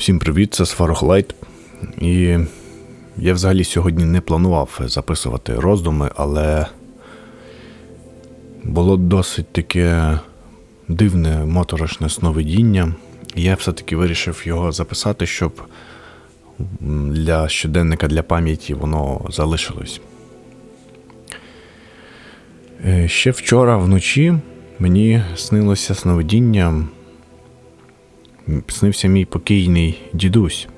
Всім привіт, це Сварохлайт. І я взагалі сьогодні не планував записувати роздуми, але було досить таке дивне моторошне сновидіння. І я все-таки вирішив його записати, щоб для щоденника, для пам'яті воно залишилось. Е, Ще вчора вночі мені снилося сновидіння снився мій покійний дідусь.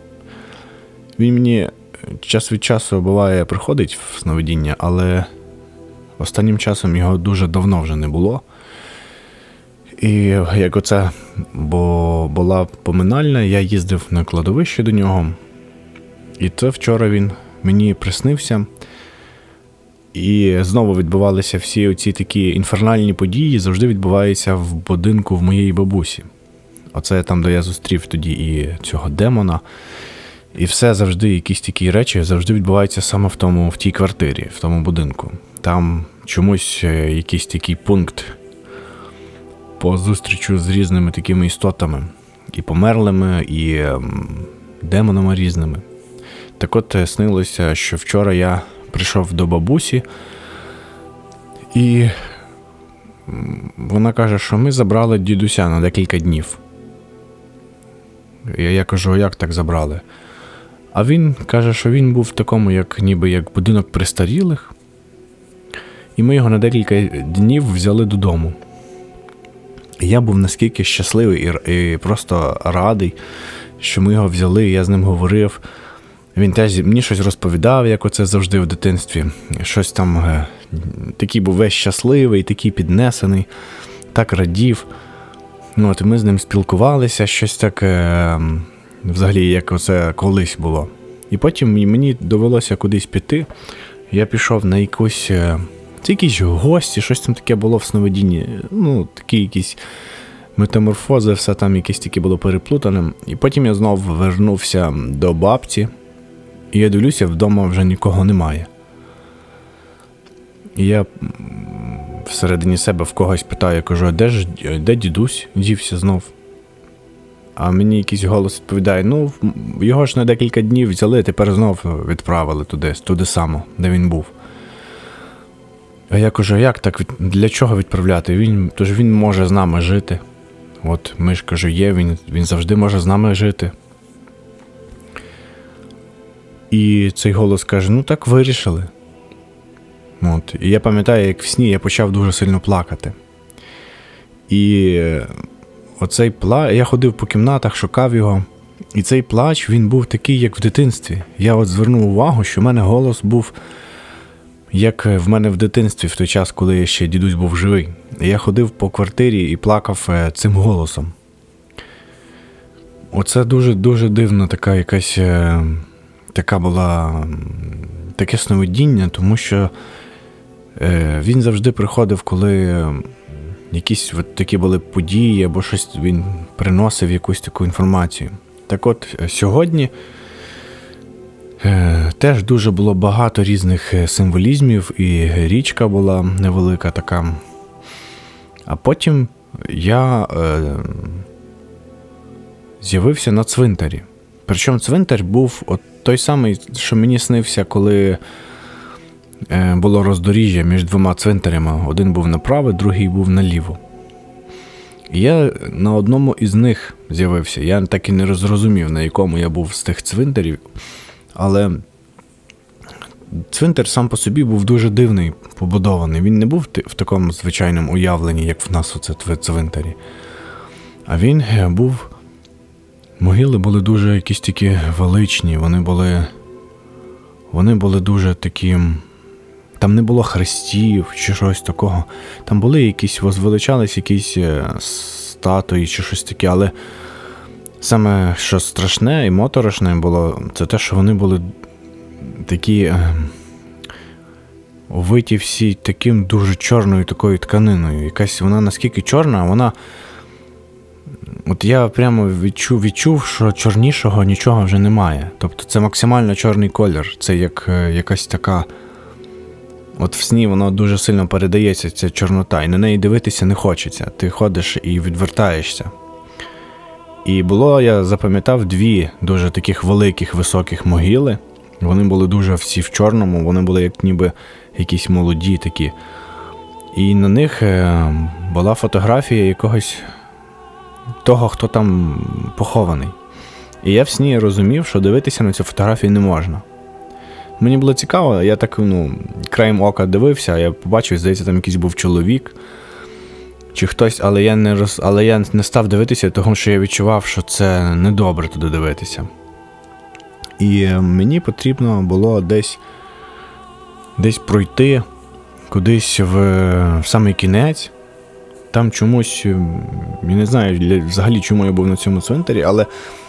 Він мені час від часу буває приходить в сновидіння, але останнім часом його дуже давно вже не було. І як оце бо була поминальна, я їздив на кладовище до нього. І це вчора він мені приснився. І знову відбувалися всі оці такі інфернальні події, завжди відбуваються в будинку в моєї бабусі. Оце там, де я зустрів тоді і цього демона. І все завжди, якісь такі речі завжди відбуваються саме в тому, в тій квартирі, в тому будинку. Там чомусь е, якийсь такий пункт по зустрічу з різними такими істотами, і померлими, і ем, демонами різними. Так от е, снилося, що вчора я прийшов до бабусі, і вона каже, що ми забрали дідуся на декілька днів. Я, я кажу, як так забрали? А він каже, що він був в такому, як ніби як будинок престарілих. І ми його на декілька днів взяли додому. І я був наскільки щасливий і, і просто радий, що ми його взяли, я з ним говорив. Він теж мені щось розповідав, як оце завжди в дитинстві. Щось там е, такий був весь щасливий, такий піднесений, так радів. Ну, от ми з ним спілкувалися, щось так, е, взагалі, як оце колись було. І потім мені довелося кудись піти. Я пішов на якусь. е, Це якісь гості, щось там таке було в сновидінні. Ну, такі якісь метаморфози, все там якесь таке було переплутане. І потім я знову вернувся до бабці, і я дивлюся, вдома вже нікого немає. І я всередині себе в когось питаю, кажу, а де ж де дідусь дівся знов? А мені якийсь голос відповідає: ну, його ж на декілька днів взяли, тепер знов відправили туди, туди само, де він був. А я кажу, як так? Для чого відправляти? Він, тож він може з нами жити. От ми ж кажу, є, він, він завжди може з нами жити. І цей голос каже: ну так вирішили. От. І я пам'ятаю, як в сні я почав дуже сильно плакати. І оцей плач, я ходив по кімнатах, шукав його. І цей плач він був такий, як в дитинстві. Я от звернув увагу, що в мене голос був як в мене в дитинстві, в той час, коли ще дідусь був живий. Я ходив по квартирі і плакав е, цим голосом. Оце дуже-дуже дивна така якась е, така була таке сновидіння, тому що він завжди приходив, коли е, якісь от такі були події або щось він приносив якусь таку інформацію. Так от е, сьогодні е, теж дуже було багато різних е, символізмів, і річка була невелика така. А потім я е, з'явився на цвинтарі. Причому цвинтар був от той самий, що мені снився, коли е, було роздоріжжя між двома цвинтарями. Один був направо, другий був наліво. І я на одному із них з'явився. Я так і не зрозумів, на якому я був з тих цвинтарів. Але цвинтар сам по собі був дуже дивний, побудований. Він не був в такому звичайному уявленні, як в нас оце цвинтарі. А він е, був. Могили були дуже якісь такі величні, вони були. Вони були дуже такі. Там не було хрестів чи щось такого. Там були якісь, возвеличались якісь е, статуї чи щось таке, але саме що страшне і моторошне було, це те, що вони були такі. е, Овиті всі таким дуже чорною такою тканиною. Якась вона наскільки чорна, вона. От я прямо відчув, відчув, що чорнішого нічого вже немає. Тобто це максимально чорний колір. Це як е, якась така. От в сні воно дуже сильно передається, ця чорнота, і на неї дивитися не хочеться. Ти ходиш і відвертаєшся. І було, я запам'ятав дві дуже таких великих високих могили. Вони були дуже всі в чорному, вони були як ніби якісь молоді такі. І на них е, була фотографія якогось того, хто там похований. І я в сні розумів, що дивитися на цю фотографію не можна. Мені було цікаво, я так ну, краєм ока дивився, я побачив, здається, там якийсь був чоловік чи хтось, але я не роз... але я не став дивитися, тому що я відчував, що це недобре туди дивитися. І е, мені потрібно було десь, десь пройти кудись в, в самий кінець. Там чомусь, е, я не знаю взагалі, чому я був на цьому цвинтарі, але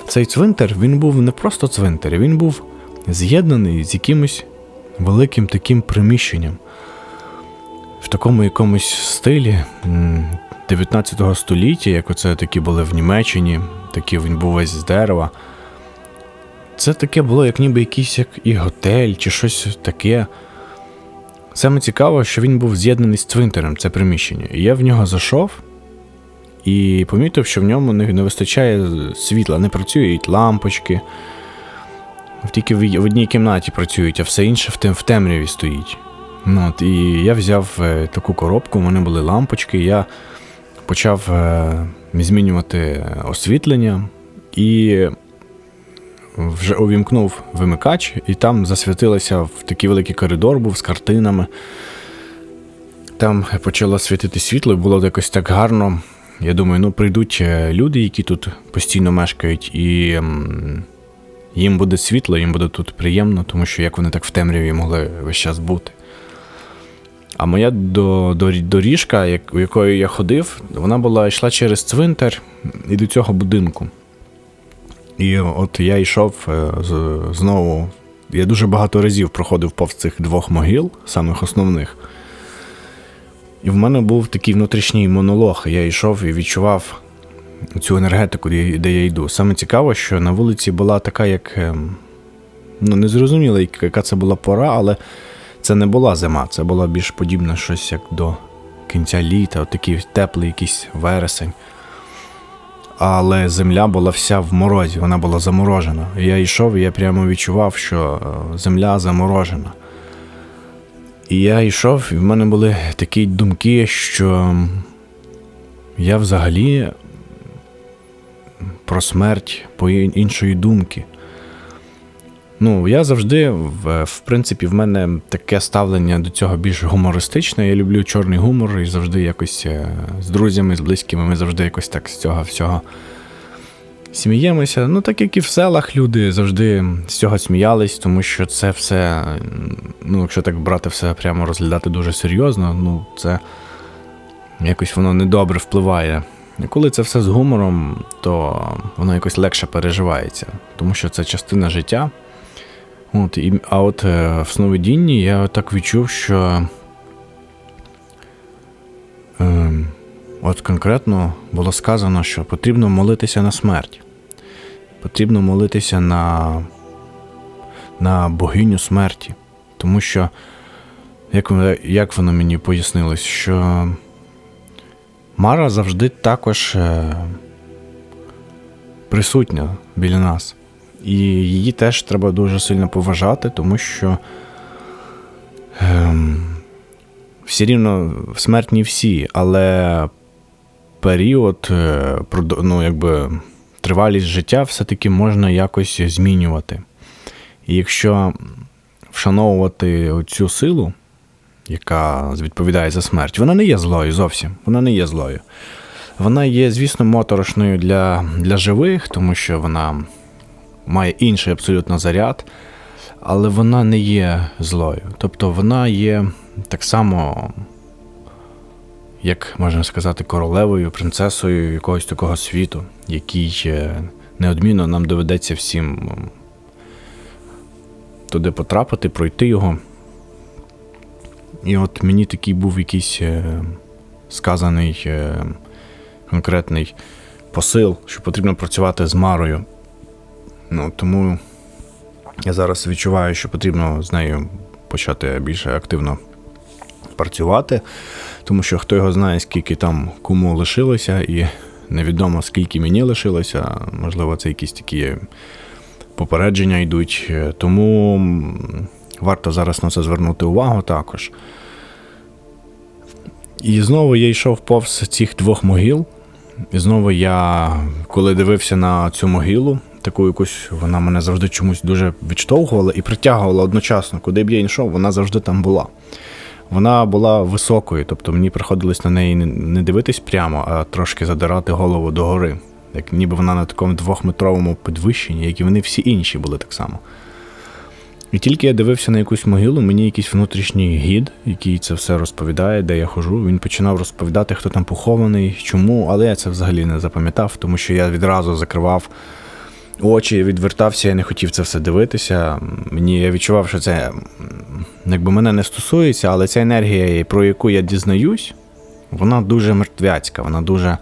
цей цвинтар він був не просто цвинтар, він був з'єднаний з якимось великим таким приміщенням. В такому якомусь стилі 19 століття, як оце такі були в Німеччині, такий він був весь з дерева. Це таке було, як ніби якийсь як і готель, чи щось таке. Саме цікаво, що він був з'єднаний з цвинтарем, це приміщення. І я в нього зайшов і помітив, що в ньому не вистачає світла, не працюють лампочки. Тільки в, одній кімнаті працюють, а все інше в, тем, в темряві стоїть. Ну, от, і я взяв е, таку коробку, мене були лампочки, я почав е, змінювати освітлення і вже увімкнув вимикач, і там засвітилося в такий великий коридор був з картинами. Там почало світити світло, і було якось так гарно. Я думаю, ну прийдуть е, люди, які тут постійно мешкають, і їм буде світло, їм буде тут приємно, тому що як вони так в темряві могли весь час бути. А моя до, до, доріжка, як, якою я ходив, вона була йшла через цвинтар і до цього будинку. І от я йшов е, знову. Я дуже багато разів проходив повз цих двох могил, самих основних. І в мене був такий внутрішній монолог. Я йшов і відчував цю енергетику, де я йду. Саме цікаво, що на вулиці була така, як. ем, Ну, не зрозуміло, яка це була пора, але це не була зима, це була більш подібна щось як до кінця літа, от такий теплий якийсь вересень. Але земля була вся в морозі, вона була заморожена. Я йшов, і я прямо відчував, що е, земля заморожена. І я йшов, і в мене були такі думки, що я взагалі про смерть по іншої думки. Ну, я завжди, в, в принципі, в мене таке ставлення до цього більш гумористичне. Я люблю чорний гумор і завжди якось е, з друзями, з близькими, ми завжди якось так з цього всього сміємося. Ну, так як і в селах люди завжди з цього сміялись, тому що це все, ну, якщо так брати все прямо розглядати дуже серйозно, ну, це якось воно недобре впливає. Коли це все з гумором, то воно якось легше переживається, тому що це частина життя. От, і, а от е, в сновидінні я так відчув, що е, от конкретно було сказано, що потрібно молитися на смерть. Потрібно молитися на, на богиню смерті. Тому що, як, як воно мені пояснилось, що Мара завжди також е, присутня біля нас. І її теж треба дуже сильно поважати, тому що ем, все рівно смертні всі, але період, е, ну, якби, тривалість життя все-таки можна якось змінювати. І якщо вшановувати цю силу, яка відповідає за смерть, вона не є злою зовсім. Вона не є злою. Вона є, звісно, моторошною для, для живих, тому що вона має інший абсолютно заряд, але вона не є злою. Тобто вона є так само, як можна сказати, королевою, принцесою якогось такого світу, який е, неодмінно нам доведеться всім туди потрапити, пройти його. І от мені такий був якийсь е, сказаний е, конкретний посил, що потрібно працювати з Марою. Ну, тому я зараз відчуваю, що потрібно з нею почати більше активно працювати, тому що хто його знає, скільки там кому лишилося, і Невідомо скільки мені лишилося, можливо, це якісь такі попередження йдуть. Е, Тому варто зараз на це звернути увагу також. І знову я йшов повз цих двох могил. І знову я, коли дивився на цю могилу, таку якусь, вона мене завжди чомусь дуже відштовхувала і притягувала одночасно. Куди б я йшов, вона завжди там була. Вона була високою, тобто мені приходилось на неї не- дивитись прямо, а трошки задирати голову догори. Як ніби вона на такому двохметровому підвищенні, як і вони всі інші були так само. І тільки я дивився на якусь могилу, мені якийсь внутрішній гід, який це все розповідає, де я хожу, він починав розповідати, хто там похований, чому, але я це взагалі не запам'ятав, тому що я відразу закривав очі, відвертався, я не хотів це все дивитися. Мені я відчував, що це якби мене не стосується, але ця енергія, про яку я дізнаюсь, вона дуже мертвяцька, вона дуже.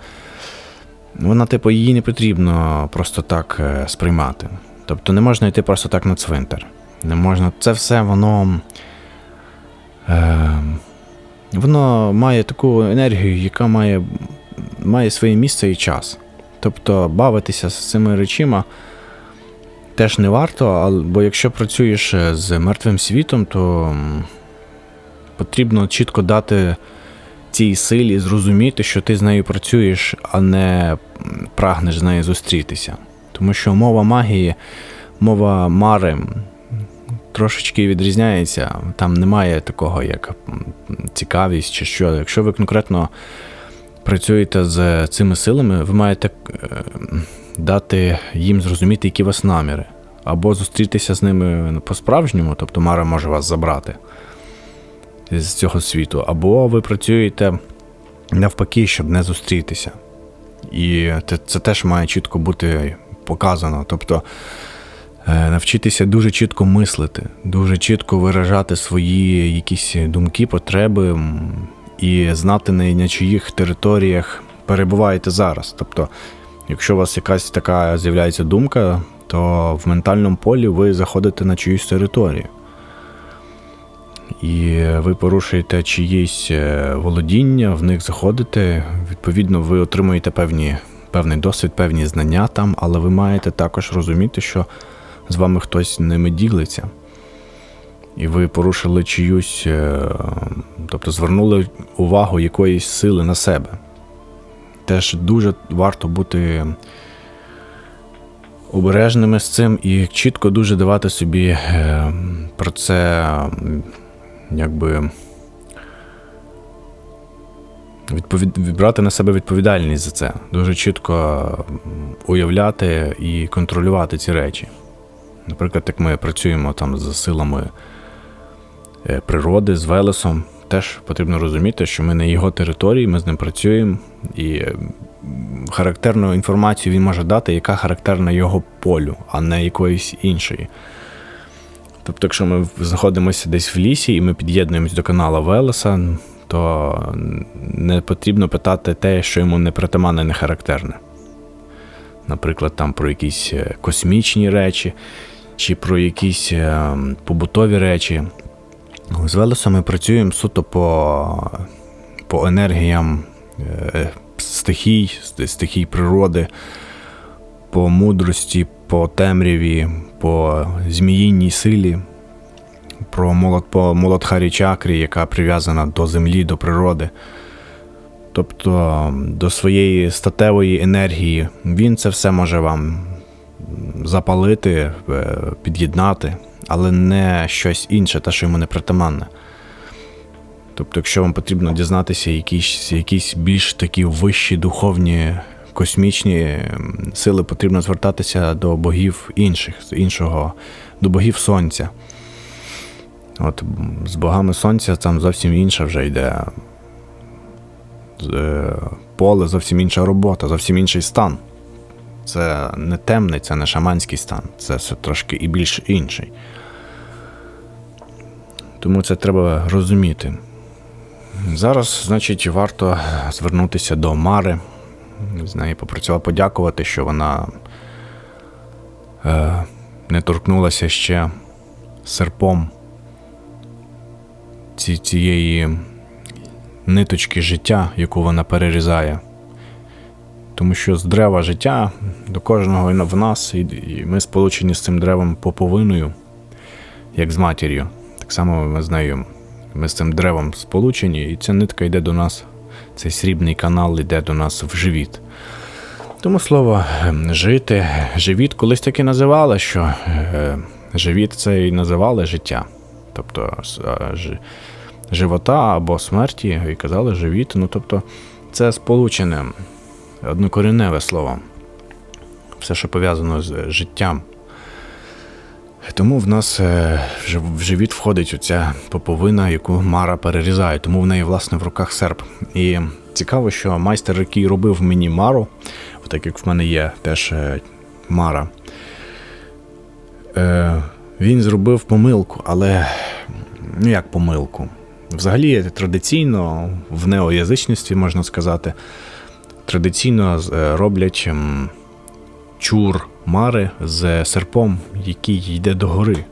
Вона, типу, її не потрібно просто так е, сприймати. Тобто не можна йти просто так на цвинтар. Не можна. Це все воно. Е, воно має таку енергію, яка має, має своє місце і час. Тобто бавитися з цими речима теж не варто, бо якщо працюєш е, з мертвим світом, то потрібно чітко дати цій силі зрозуміти, що ти з нею працюєш, а не прагнеш з нею зустрітися. Тому що мова магії, мова мари трошечки відрізняється. Там немає такого, як цікавість чи що. Якщо ви конкретно працюєте з цими силами, ви маєте е, дати їм зрозуміти, які у вас наміри. Або зустрітися з ними по-справжньому, тобто Мара може вас забрати з цього світу, або ви працюєте навпаки, щоб не зустрітися. І це, теж має чітко бути показано. Тобто навчитися дуже чітко мислити, дуже чітко виражати свої якісь думки, потреби і знати на, на чиїх територіях перебуваєте зараз. Тобто, якщо у вас якась така з'являється думка, то в ментальному полі ви заходите на чиюсь територію. І ви порушуєте чиїсь е, володіння, в них заходите. Відповідно, ви отримуєте певні, певний досвід, певні знання там, але ви маєте також розуміти, що з вами хтось ними ділиться. І ви порушили чиюсь, е, тобто звернули увагу якоїсь сили на себе. Теж дуже варто бути обережними з цим і чітко дуже давати собі е, про це якби відповід... брати на себе відповідальність за це. Дуже чітко уявляти і контролювати ці речі. Наприклад, як ми працюємо там з силами е, природи, з Велесом, теж потрібно розуміти, що ми на його території, ми з ним працюємо, і е, характерну інформацію він може дати, яка характерна його полю, а не якоїсь іншої. Тобто, якщо ми знаходимося десь в лісі і ми під'єднуємось до канала Велеса, то не потрібно питати те, що йому не притаманне, не характерне. Наприклад, там про якісь е, космічні речі, чи про якісь е, побутові речі. З Велесом ми працюємо суто по, по енергіям е, стихій, стихій природи, по мудрості, по темряві, по зміїнній силі, про молот, по молотхарі чакрі, яка прив'язана до землі, до природи. Тобто до своєї статевої енергії він це все може вам запалити, е, під'єднати, але не щось інше, те, що йому не притаманне. Тобто, якщо вам потрібно дізнатися якісь, якісь більш такі вищі духовні космічні сили, потрібно звертатися до богів інших, іншого, до богів сонця. От з богами сонця там зовсім інша вже йде е, поле, зовсім інша робота, зовсім інший стан. Це не темний, це не шаманський стан, це все трошки і більш інший. Тому це треба розуміти. Зараз, значить, варто звернутися до Мари, з нею попрацювати, подякувати, що вона е, не торкнулася ще серпом ці, цієї ниточки життя, яку вона перерізає. Тому що з дерева життя до кожного в нас, і, ми сполучені з цим деревом поповиною, як з матір'ю. Так само ми з нею, ми з цим деревом сполучені, і ця нитка йде до нас, цей срібний канал йде до нас в живіт. Тому слово ем, жити, живіт колись таки називали, що е, живіт це і називали життя. Тобто живота або смерті, і казали живіт. Ну тобто це сполучене, однокоріневе слово. Все, що пов'язано з життям. Тому в нас е, в живіт входить оця поповина, яку Мара перерізає, тому в неї, власне, в руках серп. І цікаво, що майстер, який робив мені Мару, так як в мене є теж е, Мара, е, він зробив помилку, але ну як помилку? Взагалі, традиційно в неоязичництві можна сказати, традиційно е, роблять ем, чур мари з серпом, який йде догори.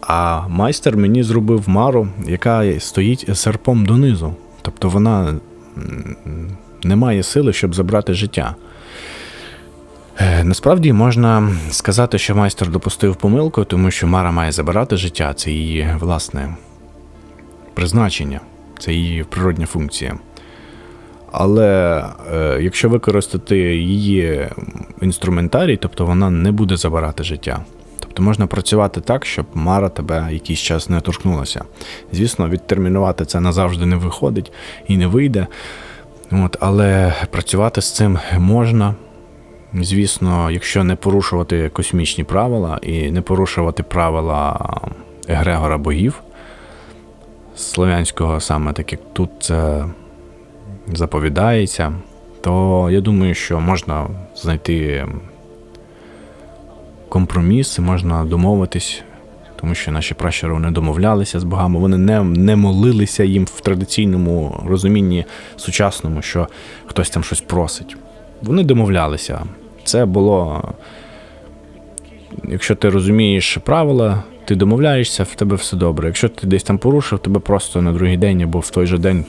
А майстер мені зробив мару, яка стоїть серпом донизу. Тобто вона не має сили, щоб забрати життя. Е, Насправді можна сказати, що майстер допустив помилку, тому що Мара має забирати життя, це її власне призначення, це її природня функція. Але е, якщо використати її інструментарій, тобто вона не буде забирати життя. Тобто можна працювати так, щоб Мара тебе якийсь час не торкнулася. Звісно, відтермінувати це назавжди не виходить і не вийде. От, але працювати з цим можна. Звісно, якщо не порушувати космічні правила і не порушувати правила Егрегора богів слов'янського, саме так як тут це заповідається, то я думаю, що можна знайти компроміс, можна домовитись, тому що наші пращури вони домовлялися з богами, вони не, не молилися їм в традиційному розумінні сучасному, що хтось там щось просить. Вони домовлялися. Це було. Якщо ти розумієш правила, ти домовляєшся, в тебе все добре. Якщо ти десь там порушив, тебе просто на другий день або в той же день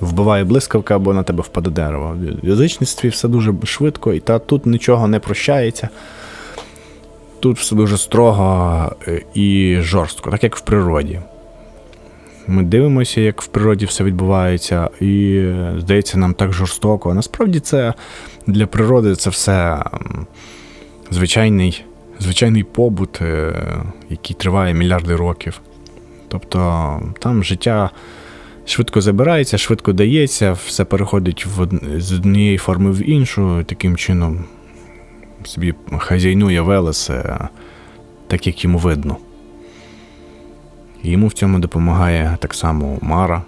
вбиває блискавка або на тебе впаде дерево. В язичництві все дуже швидко, і та тут нічого не прощається. Тут все дуже строго е, і жорстко, так як в природі. Ми дивимося, як в природі все відбувається, і здається нам так жорстоко. Насправді це для природи це все звичайний, звичайний побут, е, який триває мільярди років. Тобто там життя швидко забирається, швидко дається, все переходить в, од- з однієї форми в іншу, таким чином собі хазяйнує Велес, е, так як йому видно. Йому в цьому допомагає так само Мара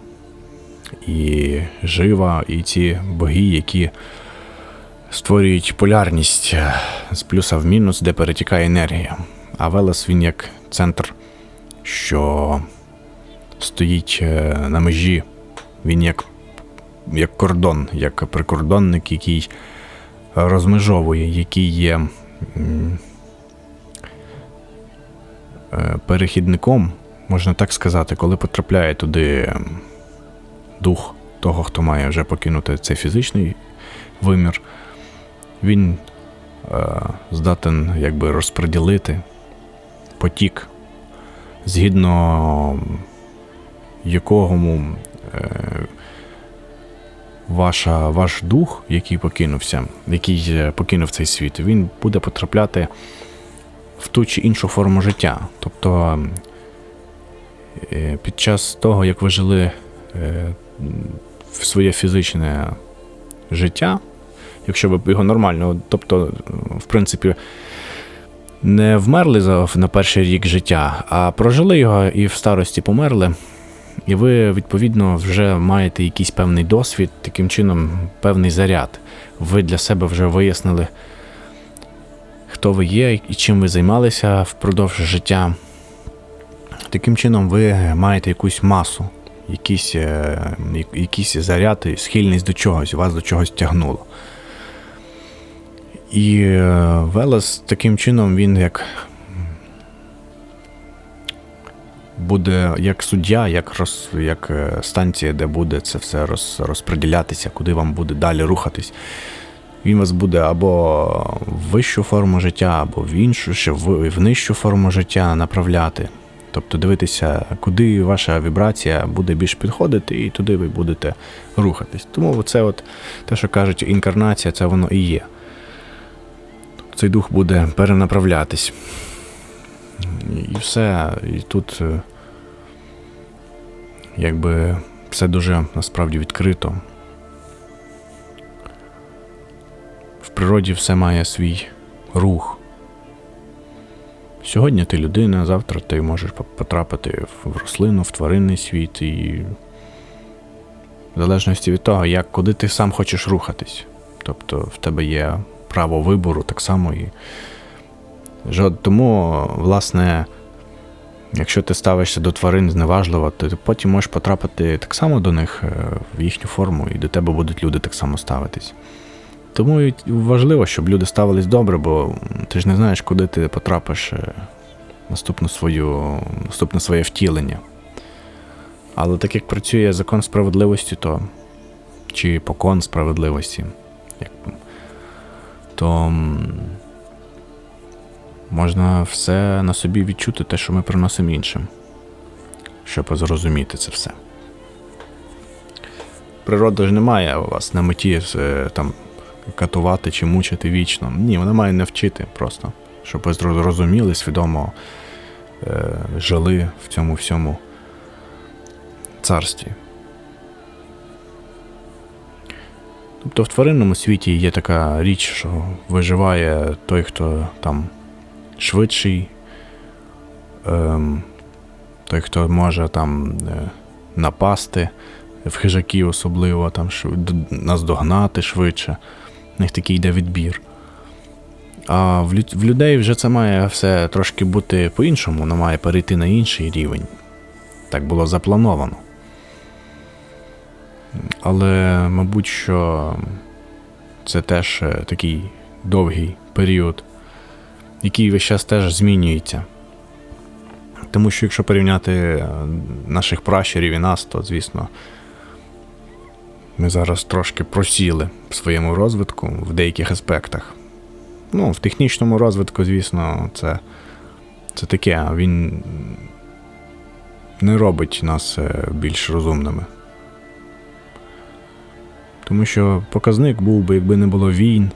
і Жива, і ті боги, які створюють полярність е, з плюса в мінус, де перетікає енергія. А Велес він як центр, що стоїть е, на межі, він як, як кордон, як прикордонник, який розмежовує, який є е, перехідником, можна так сказати, коли потрапляє туди дух того, хто має вже покинути цей фізичний вимір, він е, здатен якби розподілити потік, згідно якого е, ваша, ваш дух, який покинувся, який е, покинув цей світ, він буде потрапляти в ту чи іншу форму життя. Тобто е, під час того, як ви жили е, в своє фізичне життя, якщо ви його нормально, тобто, в принципі, не вмерли на перший рік життя, а прожили його і в старості померли. І ви, відповідно, вже маєте якийсь певний досвід, таким чином, певний заряд. Ви для себе вже вияснили, хто ви є і чим ви займалися впродовж життя. Таким чином, ви маєте якусь масу, якийсь, е, якийсь заряд, схильність до чогось, вас до чогось тягнуло. І е, Велес таким чином він як буде як суддя, як, роз, як е, станція, де буде це все роз, розподілятися, куди вам буде далі рухатись. він вас буде або в вищу форму життя, або в іншу, ще в, в нижчу форму життя направляти. Тобто дивитися, куди ваша вібрація буде більш підходити, і туди ви будете рухатись. Тому це от те, що кажуть, інкарнація, це воно і є. Цей дух буде перенаправлятись. І все. І тут е, якби все дуже насправді відкрито. В природі все має свій рух. Сьогодні ти людина, завтра ти можеш потрапити в рослину, в тваринний світ, і в залежності від того, як куди ти сам хочеш рухатись. Тобто в тебе є право вибору так само і. Тому, власне, якщо ти ставишся до тварин зневажливо, то ти потім можеш потрапити так само до них е, в їхню форму, і до тебе будуть люди так само ставитись. Тому і важливо, щоб люди ставились добре, бо ти ж не знаєш, куди ти потрапиш е, наступну свою, наступне своє втілення. Але так як працює закон справедливості, то чи покон справедливості, як, то можна все на собі відчути, те, що ми приносимо іншим, щоб зрозуміти це все. Природа ж не має у вас на меті е, там катувати чи мучити вічно. Ні, вона має навчити просто, щоб ви зрозуміли, свідомо е, жили в цьому всьому царстві. Тобто в тваринному світі є така річ, що виживає той, хто там швидший, ем, той, хто може там е, напасти, в хижаків особливо, там, наздогнати швидше. В них такий йде відбір. А в людей вже це має все трошки бути по-іншому, воно має перейти на інший рівень. Так було заплановано. Але, мабуть, що це теж е, такий довгий період, який весь час теж змінюється. Тому що якщо порівняти е, наших пращурів і нас, то, звісно, ми зараз трошки просіли в своєму розвитку в деяких аспектах. Ну, в технічному розвитку, звісно, це, це таке, він не робить нас е, більш розумними. Тому що показник був би, якби не було війн,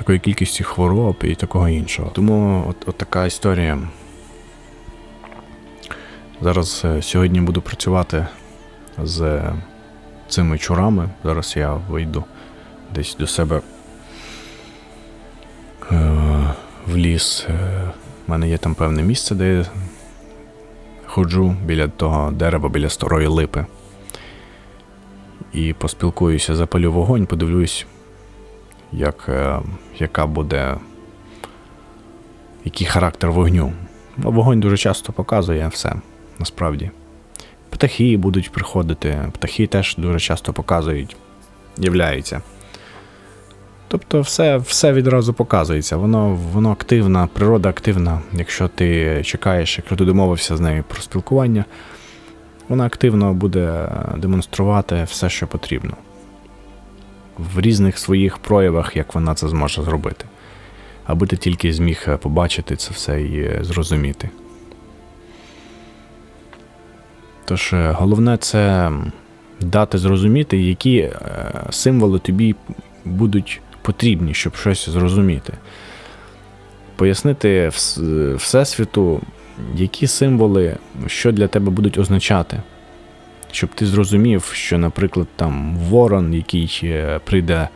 такої кількості хвороб і такого іншого. Тому от, от така історія. Зараз е, сьогодні буду працювати з цими чурами. Зараз я вийду десь до себе е, в ліс. Е, У мене є там певне місце, де я ходжу біля того дерева, біля старої липи. І поспілкуюся, запалю вогонь, подивлюсь, як, е, яка буде, який характер вогню. Ну, вогонь дуже часто показує все, насправді. Птахи будуть приходити, птахи теж дуже часто показують, являються. Тобто все, все відразу показується. Воно, воно активна, природа активна. Якщо ти чекаєш, якщо ти домовився з нею про спілкування, вона активно буде демонструвати все, що потрібно. В різних своїх проявах, як вона це зможе зробити. Аби ти тільки зміг побачити це все і е, зрозуміти. Тож е, головне це дати зрозуміти, які е, символи тобі будуть потрібні, щоб щось зрозуміти. Пояснити Всесвіту, які символи, що для тебе будуть означати. Щоб ти зрозумів, що, наприклад, там ворон, який е, прийде,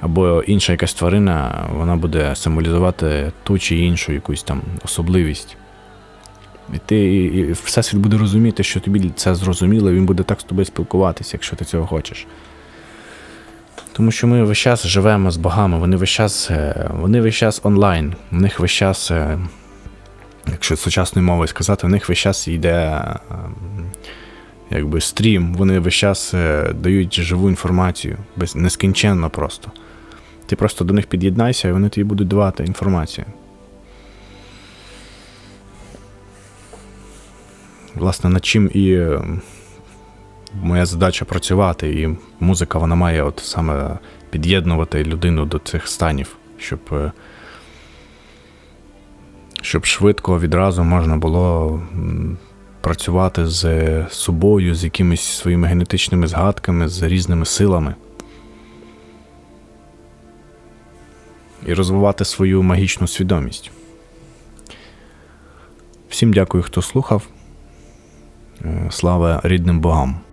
або інша якась тварина, вона буде символізувати ту чи іншу якусь там особливість. І ти і всесвіт буде розуміти, що тобі це зрозуміло, і він буде так з тобою спілкуватися, якщо ти цього хочеш. Тому що ми весь час живемо з богами, вони весь час, е, вони весь час онлайн, в них весь час, е, якщо сучасною мовою сказати, в них весь час йде якби стрім, вони весь час е, дають живу інформацію, без, нескінченно просто. Ти просто до них під'єднайся, і вони тобі будуть давати інформацію. Власне, над чим і е, моя задача працювати, і музика вона має от саме під'єднувати людину до цих станів, щоб, е, щоб швидко відразу можна було працювати з собою, з якимись своїми генетичними згадками, з різними силами. І розвивати свою магічну свідомість. Всім дякую, хто слухав. Е, Слава рідним богам.